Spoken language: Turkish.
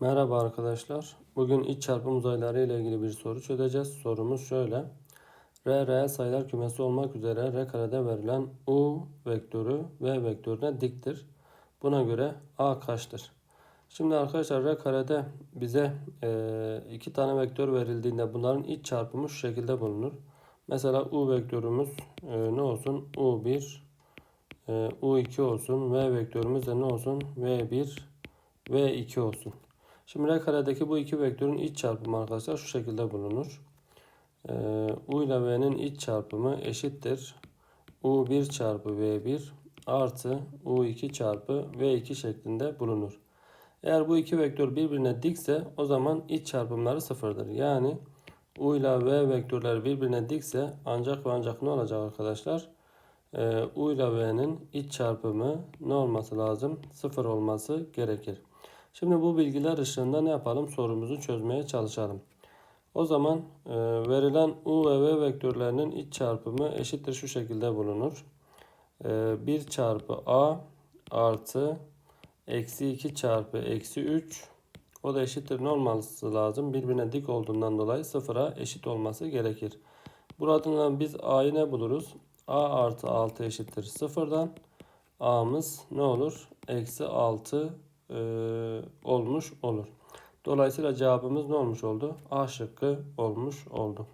Merhaba arkadaşlar. Bugün iç çarpım uzayları ile ilgili bir soru çözeceğiz. Sorumuz şöyle. R, reel sayılar kümesi olmak üzere R karede verilen U vektörü V vektörüne diktir. Buna göre A kaçtır? Şimdi arkadaşlar R karede bize e, iki tane vektör verildiğinde bunların iç çarpımı şu şekilde bulunur. Mesela U vektörümüz e, ne olsun? U1 e, U2 olsun. V vektörümüz de ne olsun? V1 V2 olsun. Şimdi R karedeki bu iki vektörün iç çarpımı arkadaşlar şu şekilde bulunur. Ee, U ile V'nin iç çarpımı eşittir. U1 çarpı V1 artı U2 çarpı V2 şeklinde bulunur. Eğer bu iki vektör birbirine dikse o zaman iç çarpımları sıfırdır. Yani U ile V vektörler birbirine dikse ancak ve ancak ne olacak arkadaşlar? Ee, U ile V'nin iç çarpımı ne olması lazım? Sıfır olması gerekir. Şimdi bu bilgiler ışığında ne yapalım? Sorumuzu çözmeye çalışalım. O zaman e, verilen u ve v vektörlerinin iç çarpımı eşittir şu şekilde bulunur. E, 1 çarpı a artı eksi 2 çarpı eksi 3 o da eşittir ne olması lazım? Birbirine dik olduğundan dolayı sıfıra eşit olması gerekir. Buradan biz a'yı ne buluruz? a artı 6 eşittir sıfırdan. a'mız ne olur? Eksi 6 e, olmuş olur. Dolayısıyla cevabımız ne olmuş oldu? A şıkkı olmuş oldu.